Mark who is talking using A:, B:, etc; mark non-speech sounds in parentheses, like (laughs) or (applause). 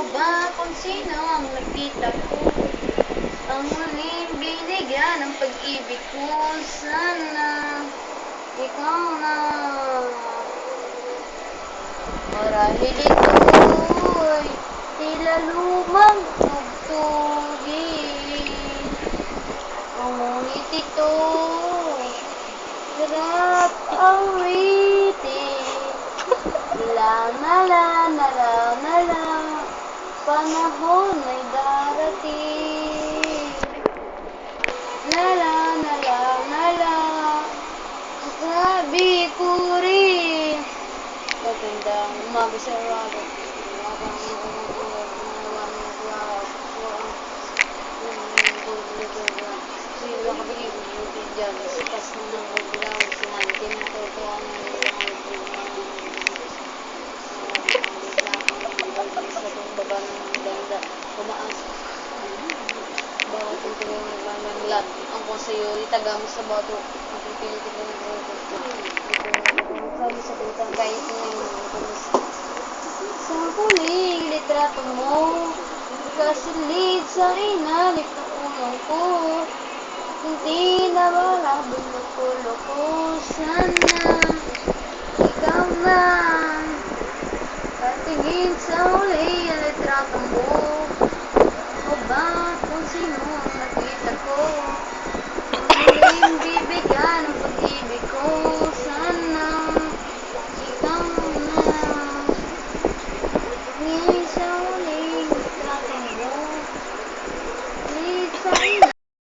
A: mo ba kung sino ang nakita ko? Ang muling binigyan ng pag-ibig ko Sana ikaw na. Marahil ito'y tila lumang tugtugin. Ngunit ito Sarap awitin (laughs) La na la na la na la Panahon ay darating. La la na la na la. Sabi ko rin. Magandang umaga sa raga Sila kabigay ko yung dyan Sikas mo ng buglaw Sinanti mo ko ito ang sa kong baba ng ganda Tumaas Bawat yung tuloy nagmamanglat Ang kung sa'yo itagam sa bato. Ang pipilit ko ng grupo Kami sa butang kahit na yung Sa huling litrato mo Kasilid sa inalit ng ulong ko. Hindi na wala bulukulo ko. Sana ikaw na Patingin sa huli ang litrato mo